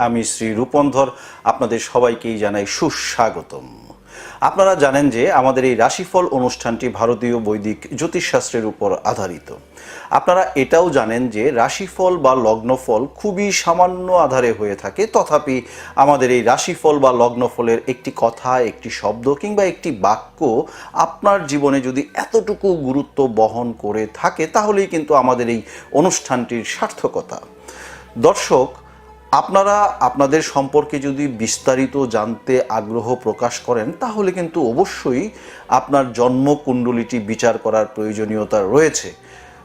আমি শ্রী রূপন্ধর, আপনাদের সবাইকেই জানাই সুস্বাগতম। আপনারা জানেন যে আমাদের এই রাশিফল অনুষ্ঠানটি ভারতীয় বৈদিক জ্যোতিষশাস্ত্রের উপর আধারিত। আপনারা এটাও জানেন যে রাশিফল বা লগ্নফল খুবই সামান্য আধারে হয়ে থাকে। তথাপি আমাদের এই রাশিফল বা লগ্নফলের একটি কথা, একটি শব্দ কিংবা একটি বাক্য আপনার জীবনে যদি এতটুকু গুরুত্ব বহন করে থাকে, তাহলেই কিন্তু আমাদের এই অনুষ্ঠানটির সার্থকতা। দর্শক আপনারা আপনাদের সম্পর্কে যদি বিস্তারিত জানতে আগ্রহ প্রকাশ করেন, তাহলে কিন্তু অবশ্যই আপনার জন্মকুণ্ডলিটি বিচার করার প্রয়োজনীয়তা রয়েছে।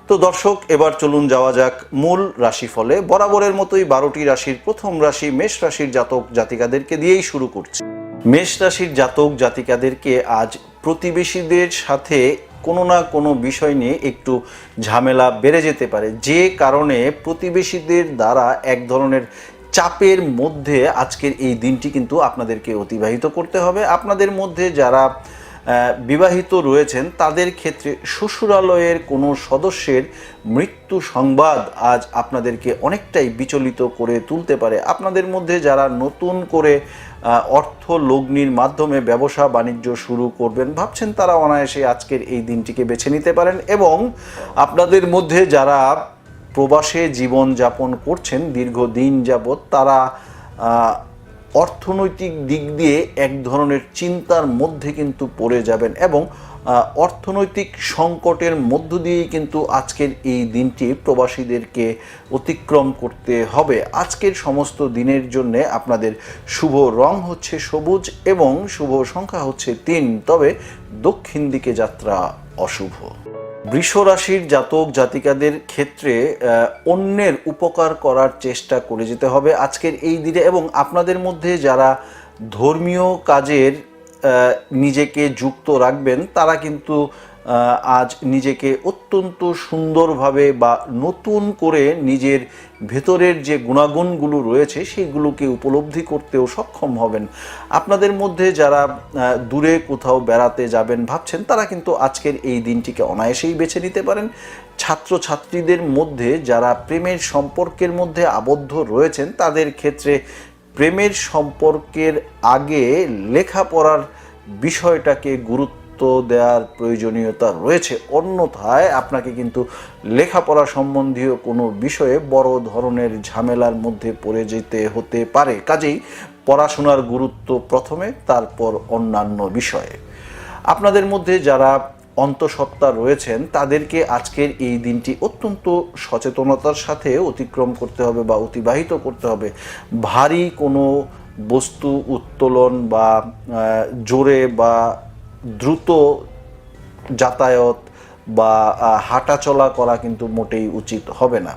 তো দর্শক, এবার চলুন যাওয়া যাক মূল রাশিফলে। বরাবরের মতোই বারোটি রাশির প্রথম রাশি মেষ রাশির জাতক জাতিকাদেরকে দিয়েই শুরু করছি। মেষ রাশির জাতক জাতিকাদেরকে আজ প্রতিবেশীদের সাথে কোনো না কোনো বিষয় নিয়ে একটু ঝামেলা বেড়ে যেতে পারে। যে কারণে প্রতিবেশীদের দ্বারা এক ধরনের চাপের মধ্যে আজকের এই দিনটি কিন্তু আপনাদেরকে অতিবাহিত করতে হবে। আপনাদের মধ্যে যারা বিবাহিত রয়েছেন, তাদের ক্ষেত্রে শ্বশুরালয়ের কোনো সদস্যের মৃত্যু সংবাদ আজ আপনাদেরকে অনেকটাই বিচলিত করে তুলতে পারে। আপনাদের মধ্যে যারা নতুন করে অর্থ লগ্নির মাধ্যমে ব্যবসা বাণিজ্য শুরু করবেন, ভাবছেন তারা অনায়াসে আজকের এই দিনটিকে বেছে নিতে পারেন এবং আপনাদের মধ্যে যারা প্রবাসে জীবন যাপন করছেন দীর্ঘদিন যাবৎ, তারা অর্থনৈতিক দিক দিয়ে এক ধরনের চিন্তার মধ্যে কিন্তু পড়ে যাবেন এবং অর্থনৈতিক সংকটের মধ্য দিয়েই কিন্তু আজকের এই দিনটি প্রবাসীদেরকে অতিক্রম করতে হবে। আজকের সমস্ত দিনের জন্য আপনাদের শুভ রং হচ্ছে সবুজ এবং শুভ সংখ্যা হচ্ছে তিন, তবে দক্ষিণ দিকে যাত্রা অশুভ। বৃষ রাশির জাতক জাতিকাদের ক্ষেত্রে অন্যের উপকার করার চেষ্টা করে যেতে হবে আজকের এই দিনে এবং আপনাদের মধ্যে যারা ধর্মীয় কাজের নিজেকে যুক্ত রাখবেন, তারা কিন্তু আজ নিজেকে অত্যন্ত সুন্দরভাবে বা নতুন করে নিজের ভেতরের যে গুণাগুণগুলো রয়েছে, সেগুলোকে উপলব্ধি করতেও সক্ষম হবেন। আপনাদের মধ্যে যারা দূরে কোথাও বেড়াতে যাবেন ভাবছেন, তারা কিন্তু আজকের এই দিনটিকে অনায়াসেই বেছে নিতে পারেন। ছাত্রছাত্রীদের মধ্যে যারা প্রেমের সম্পর্কের মধ্যে আবদ্ধ রয়েছেন, তাদের ক্ষেত্রে প্রেমের সম্পর্কের আগে লেখাপড়ার বিষয়টাকে গুরুত্ব দেওয়ার প্রয়োজনীয়তা রয়েছে। অন্যথায় আপনাকে কিন্তু লেখাপড়া সম্বন্ধীয় কোনো বিষয়ে বড় ধরনের ঝামেলার মধ্যে পড়ে যেতে হতে পারে। কাজেই পড়াশোনার গুরুত্ব প্রথমে, তারপর অন্যান্য বিষয়ে। আপনাদের মধ্যে যারা অন্তঃসত্ত্বা রয়েছেন, তাদেরকে আজকের এই দিনটি অত্যন্ত সচেতনতার সাথে অতিক্রম করতে হবে বা অতিবাহিত করতে হবে। ভারী কোনো বস্তু উত্তোলন বা জোরে বা দ্রুত যাতায়াত বা হাঁটাচলা করা কিন্তু মোটেই উচিত হবে না।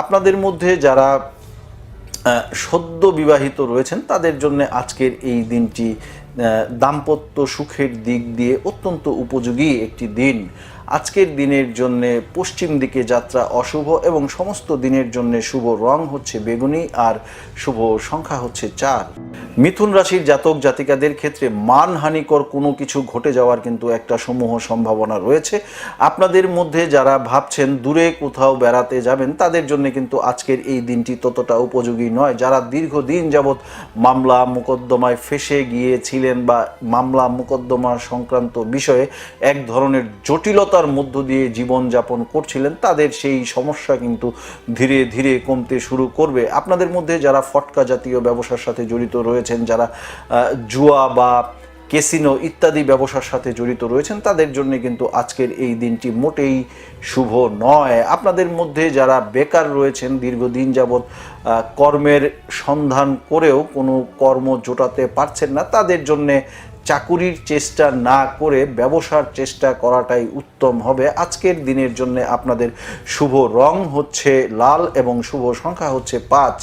আপনাদের মধ্যে যারা সদ্য বিবাহিত রয়েছেন, তাদের জন্য আজকের এই দিনটি দাম্পত্য সুখের দিক দিয়ে অত্যন্ত উপযোগী একটি দিন। আজকের দিনের জন্য পশ্চিম দিকে যাত্রা অশুভ এবং সমস্ত দিনের জন্য শুভ রং হচ্ছে বেগুনি আর শুভ সংখ্যা হচ্ছে চার। মিথুন রাশির জাতক জাতিকাদের ক্ষেত্রে মানহানিকর কোনো কিছু ঘটে যাওয়ার কিন্তু একটা সমূহ সম্ভাবনা রয়েছে। আপনাদের মধ্যে যারা ভাবছেন দূরে কোথাও বেড়াতে যাবেন, তাদের জন্য কিন্তু আজকের এই দিনটি ততটা উপযোগী নয়। যারা দীর্ঘদিন যাবৎ মামলা মোকদ্দমায় ফেসে গিয়েছিলেন বা মামলা মোকদ্দমা সংক্রান্ত বিষয়ে এক ধরনের জটিলতার মধ্য দিয়ে জীবনযাপন করছিলেন, তাদের সেই সমস্যা কিন্তু ধীরে ধীরে কমতে শুরু করবে। আপনাদের মধ্যে যারা ফটকা জাতীয় ব্যবসার সাথে জড়িত রয়েছেন, যারা জুয়া বা কেসিনো ইত্যাদি ব্যবসার সাথে জড়িত রয়েছেন, তাদের জন্য কিন্তু আজকের এই দিনটি মোটেই শুভ নয়। আপনাদের মধ্যে যারা বেকার রয়েছেন, দীর্ঘদিন যাবৎ কর্মের সন্ধান করেও কোনো কর্ম জোটাতে পারছেন না, তাদের জন্যে চাকুরির চেষ্টা না করে ব্যবসার চেষ্টা করাটাই উত্তম হবে। আজকের দিনের জন্য আপনাদের শুভ রং হচ্ছে লাল এবং শুভ সংখ্যা হচ্ছে পাঁচ।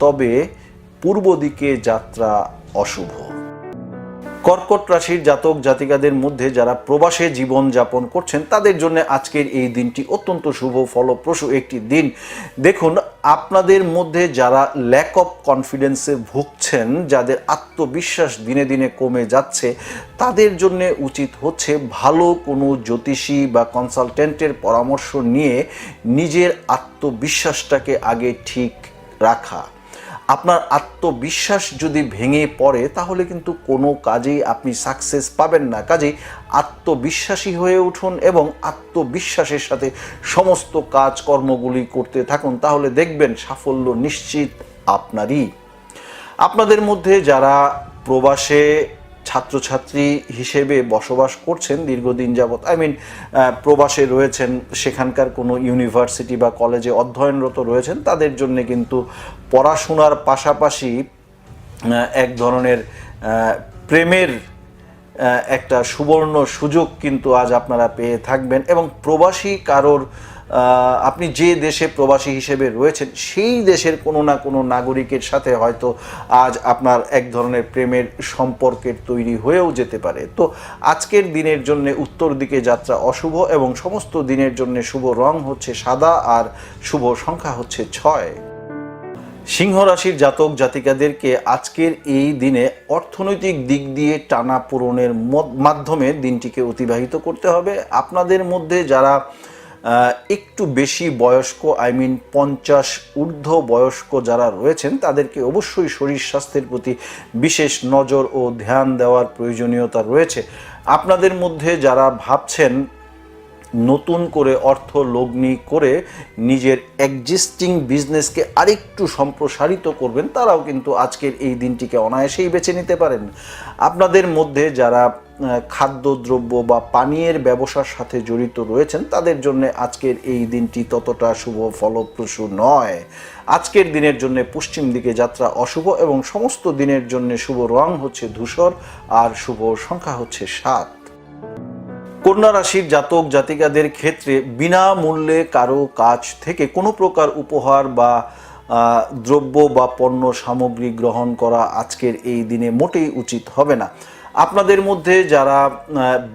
তবে পূর্ব দিকে যাত্রা অশুভ। কর্কট রাশির জাতক জাতিকাদের মধ্যে যারা প্রবাসে জীবন যাপন করছেন, তাদের জন্য আজকের এই দিনটি অত্যন্ত শুভ, ফলপ্রসূ একটি দিন। দেখুন, আপনাদের মধ্যে যারা ল্যাক অফ কনফিডেন্সে ভুগছেন, যাদের আত্মবিশ্বাস দিনে দিনে কমে যাচ্ছে, তাদের জন্য উচিত হচ্ছে ভালো কোনো জ্যোতিষী বা কনসালটেন্টের পরামর্শ নিয়ে নিজের আত্মবিশ্বাসটাকে আগে ঠিক রাখা। আপনার আত্মবিশ্বাস যদি ভেঙে পড়ে, তাহলে কিন্তু কোনো কাজেই আপনি সাকসেস পাবেন না। কাজেই আত্মবিশ্বাসী হয়ে উঠুন এবং আত্মবিশ্বাসের সাথে সমস্ত কাজকর্মগুলি করতে থাকুন। তাহলে দেখবেন সাফল্য নিশ্চিত আপনারই। আপনাদের মধ্যে যারা প্রবাসে ছাত্রছাত্রী হিসেবে বসবাস করছেন দীর্ঘদিন যাবৎ। আই মিন প্রবাসে রয়েছেন, সেখানকার কোনো ইউনিভার্সিটি বা কলেজে অধ্যয়নরত রয়েছেন, তাদের জন্য কিন্তু পড়াশোনার পাশাপাশি এক ধরনের প্রেমের একটা সুবর্ণ সুযোগ কিন্তু আজ আপনারা পেয়ে থাকবেন। এবং প্রবাসী কারোর আপনি যে দেশে প্রবাসী হিসেবে রয়েছেন, সেই দেশের কোনো না কোনো নাগরিকের সাথে হয়তো আজ আপনার এক ধরনের প্রেমের সম্পর্কের তৈরি হয়েও যেতে পারে। তো আজকের দিনের জন্য উত্তর দিকে যাত্রা অশুভ এবং সমস্ত দিনের জন্য শুভ রং হচ্ছে সাদা আর শুভ সংখ্যা হচ্ছে ছয়। সিংহ রাশির জাতক জাতিকাদেরকে আজকের এই দিনে অর্থনৈতিক দিক দিয়ে টানা পূরণের মাধ্যমে দিনটিকে অতিবাহিত করতে হবে। আপনাদের মধ্যে যারা একটু বেশি বয়স্ক আই মিন পঞ্চাশ ঊর্ধ্ব বয়স্ক যারা রয়েছেন, তাদেরকে অবশ্যই শরীর স্বাস্থ্যের প্রতি বিশেষ নজর ও ধ্যান দেওয়ার প্রয়োজনীয়তা রয়েছে। আপনাদের মধ্যে যারা ভাবছেন নতুন করে অর্থ লগ্নি করে নিজের এক্সিস্টিং বিজনেসকে আরেকটু সম্প্রসারিত করবেন, তারাও কিন্তু আজকের এই দিনটিকে অনায়াসেই বেছে নিতে পারেন। আপনাদের মধ্যে যারা খাদ্যদ্রব্য বা পানীয়ের ব্যবসার সাথে জড়িত রয়েছেন, তাদের জন্য আজকের এই দিনটি ততটা শুভ, ফলপ্রসূ নয়। আজকের দিনের জন্য পশ্চিম দিকে যাত্রা অশুভ এবং সমস্ত দিনের জন্য শুভ রং হচ্ছে ধূসর আর শুভ সংখ্যা হচ্ছে সাত। কন্যা রাশির জাতক জাতিকাদের ক্ষেত্রে বিনামূল্যে কারও কাছ থেকে কোনো প্রকার উপহার বা দ্রব্য বা পণ্য সামগ্রী গ্রহণ করা আজকের এই দিনে মোটেই উচিত হবে না। আপনাদের মধ্যে যারা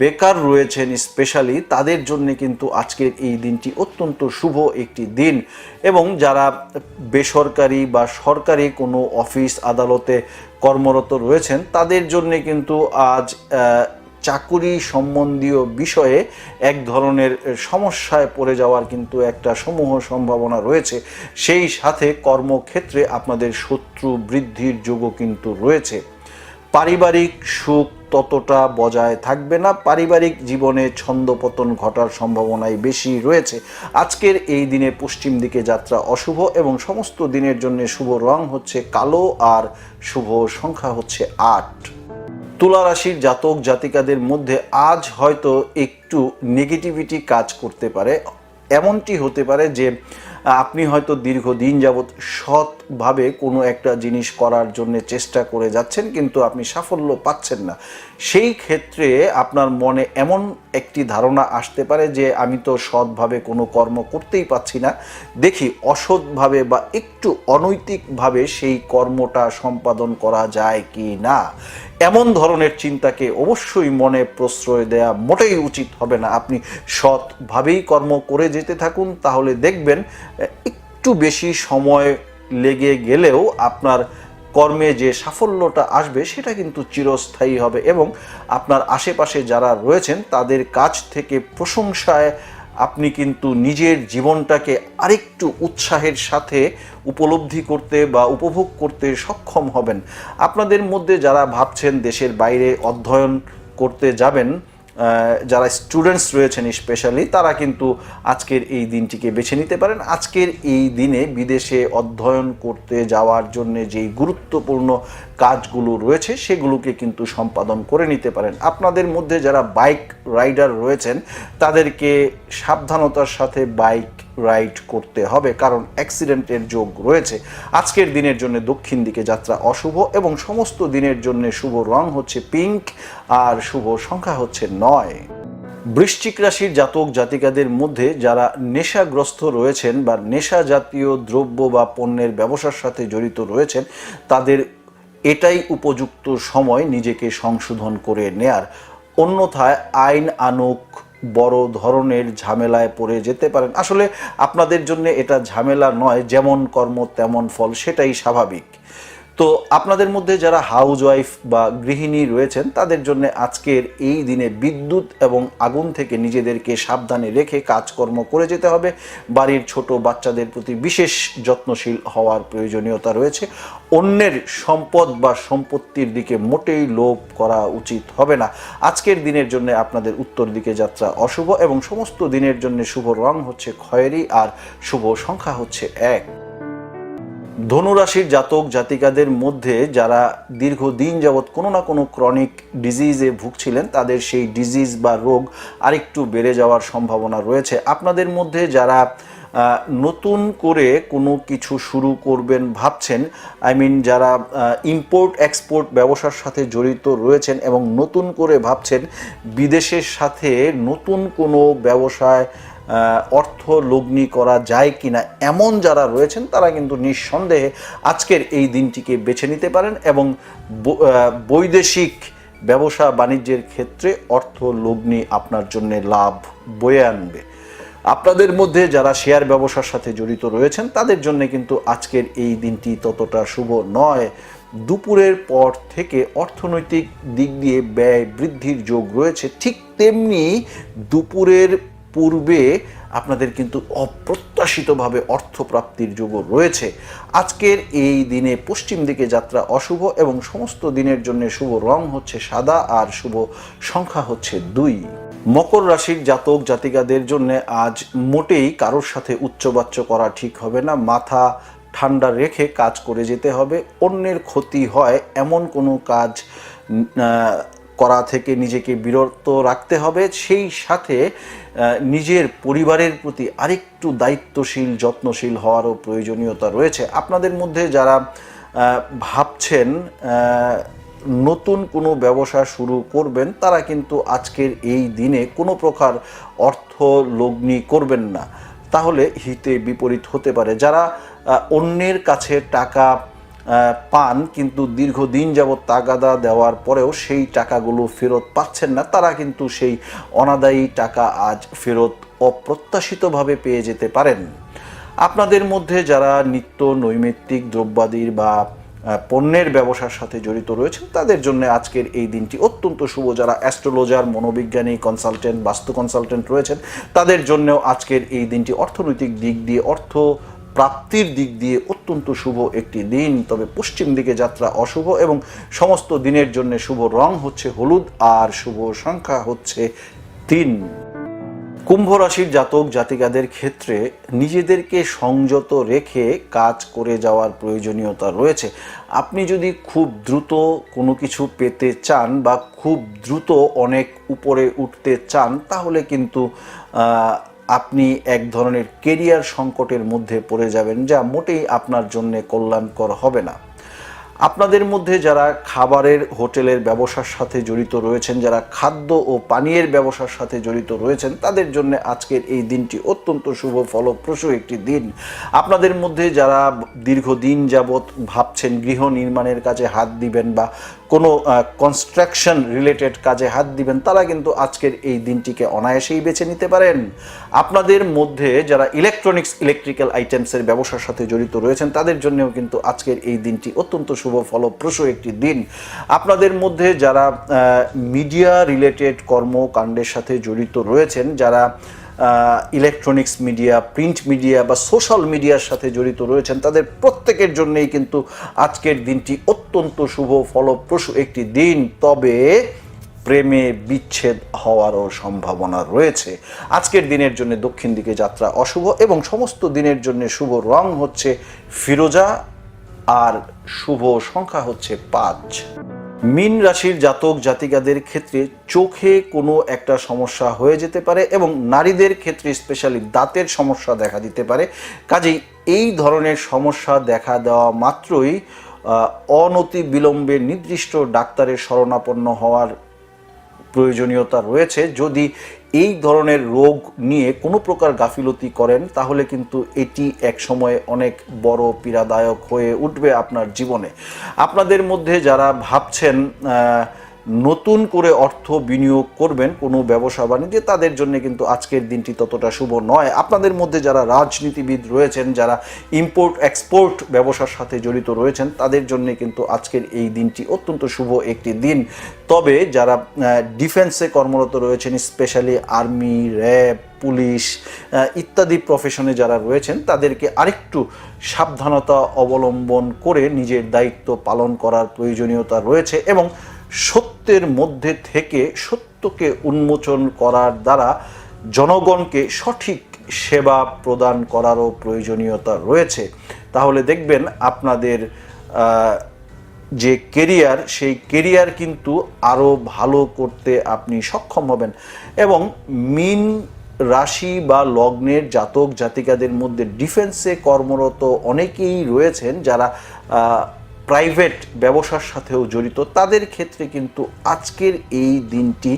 বেকার রয়েছেন স্পেশালি, তাদের জন্য কিন্তু আজকের এই দিনটি অত্যন্ত শুভ একটি দিন। এবং যারা বেসরকারি বা সরকারি কোনো অফিস, আদালতে কর্মরত রয়েছেন, তাদের জন্য কিন্তু আজ চাকুরি সম্বন্ধীয় বিষয়ে এক ধরনের সমস্যায় পড়ে যাওয়ার কিন্তু একটা সমূহ সম্ভাবনা রয়েছে। সেই সাথে কর্মক্ষেত্রে আপনাদের শত্রু বৃদ্ধির যোগও কিন্তু রয়েছে। পারিবারিক সুখ ততটা বজায় থাকবে না। পারিবারিক জীবনে ছন্দপতন ঘটার সম্ভাবনাই বেশি রয়েছে। আজকের এই দিনে পশ্চিম দিকে যাত্রা অশুভ এবং সমস্ত দিনের জন্য শুভ রং হচ্ছে কালো আর শুভ সংখ্যা হচ্ছে আট। তুলা রাশির জাতক জাতিকাদের মধ্যে আজ হয়তো একটু নেগেটিভিটি কাজ করতে পারে। এমনটি হতে পারে যে আপনি হয়তো দীর্ঘদিন যাবৎ সৎভাবে কোনো একটা জিনিস করার জন্য চেষ্টা করে যাচ্ছেন, কিন্তু আপনি সাফল্য পাচ্ছেন না। সেই ক্ষেত্রে আপনার মনে এমন একটি ধারণা আসতে পারে যে, আমি তো সৎভাবে কোনো কর্ম করতেই পাচ্ছি না। দেখি, অসৎভাবে বা একটু অনৈতিকভাবে সেই কর্মটা সম্পাদন করা যায় কি না? এমন ধরনের চিন্তাকে অবশ্যই মনে প্রশ্রয় দেয়া মোটেই উচিত হবে না। আপনি সৎভাবেই কর্ম করে যেতে থাকুন, তাহলে দেখবেন একটু বেশি সময় লেগে গেলেও আপনার কর্মে যে সাফল্যটা আসবে, সেটা কিন্তু চিরস্থায়ী হবে এবং আপনার আশেপাশে যারা রয়েছেন, তাদের কাছ থেকে প্রশংসায় আপনি কিন্তু নিজের জীবনটাকে আরেকটু উৎসাহের সাথে উপলব্ধি করতে বা উপভোগ করতে সক্ষম হবেন। আপনাদের মধ্যে যারা ভাবছেন দেশের বাইরে অধ্যয়ন করতে যাবেন যারা স্টুডেন্টস রয়েছেন স্পেশালি তারা কিন্তু আজকের এই দিনটিকে বেছে নিতে পারেন। আজকের এই দিনে বিদেশে অধ্যয়ন করতে যাওয়ার জন্য যেই গুরুত্বপূর্ণ কাজগুলো রয়েছে, সেগুলোকে কিন্তু সম্পাদন করে নিতে পারেন। আপনাদের মধ্যে যারা বাইক রাইডার রয়েছেন, তাদেরকে সাবধানতার সাথে বাইক রাইড করতে হবে, কারণ অ্যাক্সিডেন্টের যোগ রয়েছে। আজকের দিনের জন্য দক্ষিণ দিকে যাত্রা অশুভ এবং সমস্ত দিনের জন্য শুভ রং হচ্ছে পিঙ্ক আর শুভ সংখ্যা হচ্ছে নয়। বৃশ্চিক রাশির জাতক জাতিকাদের মধ্যে যারা নেশাগ্রস্ত রয়েছেন বা নেশা জাতীয় দ্রব্য বা পণ্যের ব্যবসার সাথে জড়িত রয়েছেন, তাদের এটাই উপযুক্ত সময় নিজেকে সংশোধন করে নেয়ার। অন্যথায় আইন, আনুক বড় ধরনের ঝামেলায় পড়ে যেতে পারেন। আসলে আপনাদের জন্য এটা ঝামেলা নয়, যেমন কর্ম তেমন ফল, সেটাই স্বাভাবিক। তো আপনাদের মধ্যে যারা হাউস ওয়াইফ বা গৃহিণী রয়েছেন, তাদের জন্য আজকের এই দিনে বিদ্যুৎ এবং আগুন থেকে নিজেদেরকে সাবধানে রেখে কাজকর্ম করে যেতে হবে। বাড়ির ছোট বাচ্চাদের প্রতি বিশেষ যত্নশীল হওয়ার প্রয়োজনীয়তা রয়েছে। অন্যের সম্পদ বা সম্পত্তির দিকে মোটেই লোভ করা উচিত হবে না। আজকের দিনের জন্য আপনাদের উত্তর দিকে যাত্রা অশুভ এবং সমস্ত দিনের জন্য শুভ রং হচ্ছে খয়েরি আর শুভ সংখ্যা হচ্ছে এক। ধনুরাশির জাতক জাতিকাদের মধ্যে যারা দীর্ঘদিন যাবৎ কোনো না কোনো ক্রনিক ডিজিজে ভুগছিলেন, তাদের সেই ডিজিজ বা রোগ আরেকটু বেড়ে যাওয়ার সম্ভাবনা রয়েছে। আপনাদের মধ্যে যারা নতুন করে কোনো কিছু শুরু করবেন ভাবছেন আই মিন যারা ইম্পোর্ট এক্সপোর্ট ব্যবসার সাথে জড়িত রয়েছেন এবং নতুন করে ভাবছেন, বিদেশের সাথে নতুন কোনো ব্যবসায় অর্থ লগ্নি করা যায় কিনা এমন যারা রয়েছেন, তারা কিন্তু নিঃসন্দেহে আজকের এই দিনটিকে বেছে নিতে পারেন এবং বৈদেশিক ব্যবসা বাণিজ্যের ক্ষেত্রে অর্থ লগ্নি আপনার জন্য লাভ বয়ে আনবে। আপনাদের মধ্যে যারা শেয়ার ব্যবসার সাথে জড়িত রয়েছেন, তাদের জন্য কিন্তু আজকের এই দিনটি ততটা শুভ নয়। দুপুরের পর থেকে অর্থনৈতিক দিক দিয়ে ব্যয় বৃদ্ধির যোগ রয়েছে, ঠিক তেমনি দুপুরের পূর্বে আপনাদের কিন্তু অপ্রত্যাশিতভাবে অর্থপ্রাপ্তির যোগও রয়েছে। আজকের এই দিনে পশ্চিম দিকে যাত্রা অশুভ এবং সমস্ত দিনের জন্য শুভ রং হচ্ছে সাদা আর শুভ সংখ্যা হচ্ছে দুই। মকর রাশির জাতক জাতিকাদের জন্য আজ মোটেই কারোর সাথে উচ্চবাচ্য করা ঠিক হবে না। মাথা ঠান্ডা রেখে কাজ করে যেতে হবে। অন্যের ক্ষতি হয় এমন কোনো কাজ করা থেকে নিজেকে বিরত রাখতে হবে। সেই সাথে নিজের পরিবারের প্রতি আরেকটু দায়িত্বশীল, যত্নশীল হওয়ারও প্রয়োজনীয়তা রয়েছে। আপনাদের মধ্যে যারা ভাবছেন নতুন কোনো ব্যবসা শুরু করবেন, তারা কিন্তু আজকের এই দিনে কোনো প্রকার অর্থ লগ্নি করবেন না। তাহলে হিতে বিপরীত হতে পারে। যারা অন্যের কাছে টাকা পান, কিন্তু দীর্ঘদিন যাবৎ তাগাদা দেওয়ার পরেও সেই টাকাগুলো ফেরত পাচ্ছেন না। তারা কিন্তু সেই অনাদায়ী টাকা আজ ফেরত অপ্রত্যাশিতভাবে পেয়ে যেতে পারেন। আপনাদের মধ্যে যারা নিত্য নৈমিত্তিক দ্রব্যাদির বা পণ্যের ব্যবসার সাথে জড়িত রয়েছেন, তাদের জন্য আজকের এই দিনটি অত্যন্ত শুভ। যারা অ্যাস্ট্রোলজার, মনোবিজ্ঞানী, কনসালটেন্ট, বাস্তু কনসালটেন্ট রয়েছেন, তাদের জন্যও আজকের এই দিনটি অর্থনৈতিক দিক দিয়ে অর্থ প্রাপ্তির দিক দিয়ে অত্যন্ত শুভ একটি দিন। তবে পশ্চিম দিকে যাত্রা অশুভ এবং সমস্ত দিনের জন্য শুভ রং হচ্ছে হলুদ আর শুভ সংখ্যা হচ্ছে তিন। কুম্ভ রাশির জাতক, জাতিকাদের ক্ষেত্রে নিজেদেরকে সংযত রেখে কাজ করে যাওয়ার প্রয়োজনীয়তা রয়েছে। আপনি যদি খুব দ্রুত কোনো কিছু পেতে চান বা খুব দ্রুত অনেক উপরে উঠতে চান, তাহলে কিন্তু আপনি এক ধরনের কেরিয়ার সংকটের মধ্যে পড়ে যাবেন, যা মোটেই আপনার জন্য কল্যাণকর হবে না। আপনাদের মধ্যে যারা খাবারের হোটেলের ব্যবসার সাথে জড়িত রয়েছেন, যারা খাদ্য ও পানীয়ের ব্যবসার সাথে জড়িত রয়েছেন, তাদের জন্য আজকের এই দিনটি অত্যন্ত শুভ, ফলপ্রসূ একটি দিন। আপনাদের মধ্যে যারা দীর্ঘদিন যাবৎ ভাবছেন গৃহ নির্মাণের কাজে হাত দিবেন বা কোনো কনস্ট্রাকশন রিলেটেড কাজে হাত দিবেন, তারা কিন্তু আজকের এই দিনটিকে অনায়াসেই বেছে নিতে পারেন। আপনাদের মধ্যে যারা ইলেকট্রনিক্স ইলেকট্রিক্যাল আইটেমসের ব্যবসার সাথে জড়িত রয়েছেন, তাদের জন্যও কিন্তু আজকের এই দিনটি অত্যন্ত শুভ ফলপ্রসূ একটি দিন। আপনাদের মধ্যে যারা মিডিয়া রিলেটেড কর্মকাণ্ডের সাথে জড়িত রয়েছেন, যারা ইলেকট্রনিক্স মিডিয়া প্রিন্ট মিডিয়া বা সোশ্যাল মিডিয়ার সাথে জড়িত রয়েছেন, তাদের প্রত্যেকের জন্যেই কিন্তু আজকের দিনটি অত্যন্ত শুভ ফলপ্রসূ একটি দিন। তবে প্রেমে বিচ্ছেদ হওয়ারও সম্ভাবনা রয়েছে। আজকের দিনের জন্য দক্ষিণ দিকে যাত্রা অশুভ এবং সমস্ত দিনের জন্য শুভ রং হচ্ছে ফিরোজা আর শুভ সংখ্যা হচ্ছে পাঁচ। মিন রাশির জাতক জাতিকাদের ক্ষেত্রে চোখে কোনো একটা সমস্যা হয়ে যেতে পারে এবং নারীদের ক্ষেত্রে স্পেশালি দাঁতের সমস্যা দেখা দিতে পারে। কাজেই এই ধরনের সমস্যা দেখা দেওয়া মাত্রই অনতি বিলম্বে নির্দিষ্ট ডাক্তারের শরণাপন্ন হওয়ার প্রয়োজনীয়তা রয়েছে। যদি এই ধরনের রোগ নিয়ে কোনো প্রকার গাফিলতি করেন, তাহলে কিন্তু এটি এক সময় অনেক বড় পীড়াদায়ক হয়ে উঠবে আপনার জীবনে। আপনাদের মধ্যে যারা ভাবছেন নতুন করে অর্থ বিনিয়োগ করবেন কোনো ব্যবসা বাণিজ্যে, তাদের জন্য কিন্তু আজকের দিনটি ততটা শুভ নয়। আপনাদের মধ্যে যারা রাজনীতিবিদ রয়েছেন, যারা ইম্পোর্ট এক্সপোর্ট ব্যবসার সাথে জড়িত রয়েছেন, তাদের জন্য কিন্তু আজকের এই দিনটি অত্যন্ত শুভ একটি দিন। তবে যারা ডিফেন্সে কর্মরত রয়েছেন স্পেশালি আর্মি র্যাব পুলিশ ইত্যাদি প্রফেশনে যারা রয়েছেন, তাদেরকে আরেকটু সাবধানতা অবলম্বন করে নিজের দায়িত্ব পালন করার প্রয়োজনীয়তা রয়েছে এবং সত্যের মধ্যে থেকে সত্যকে উন্মোচন করার দ্বারা জনগণকে সঠিক সেবা প্রদান করারও প্রয়োজনীয়তা রয়েছে। তাহলে দেখবেন আপনাদের যে কেরিয়ার, সেই কেরিয়ার কিন্তু আরও ভালো করতে আপনি সক্ষম হবেন। এবং মিন রাশি বা লগ্নের জাতক জাতিকাদের মধ্যে ডিফেন্সে কর্মরত অনেকেই রয়েছেন যারা প্রাইভেট ব্যবসার সাথেও জড়িত তাদের ক্ষেত্রে কিন্তু আজকের এই দিনটি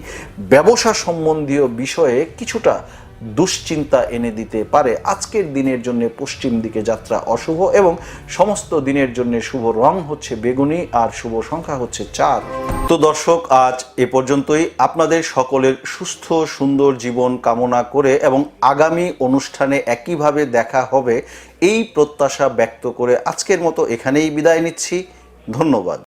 ব্যবসা সম্বন্ধীয় বিষয়ে কিছুটা দুশ্চিন্তা এনে দিতে পারে। আজকের দিনের জন্য পশ্চিম দিকে যাত্রা অশুভ এবং সমস্ত দিনের জন্য শুভ রং হচ্ছে বেগুনি আর শুভ সংখ্যা হচ্ছে চার। তো দর্শক, আজ এ পর্যন্তই। আপনাদের সকলের সুস্থ, সুন্দর জীবন কামনা করে এবং আগামী অনুষ্ঠানে একইভাবে দেখা হবে, এই প্রত্যাশা ব্যক্ত করে আজকের মতো এখানেই বিদায় নিচ্ছি। ধন্যবাদ।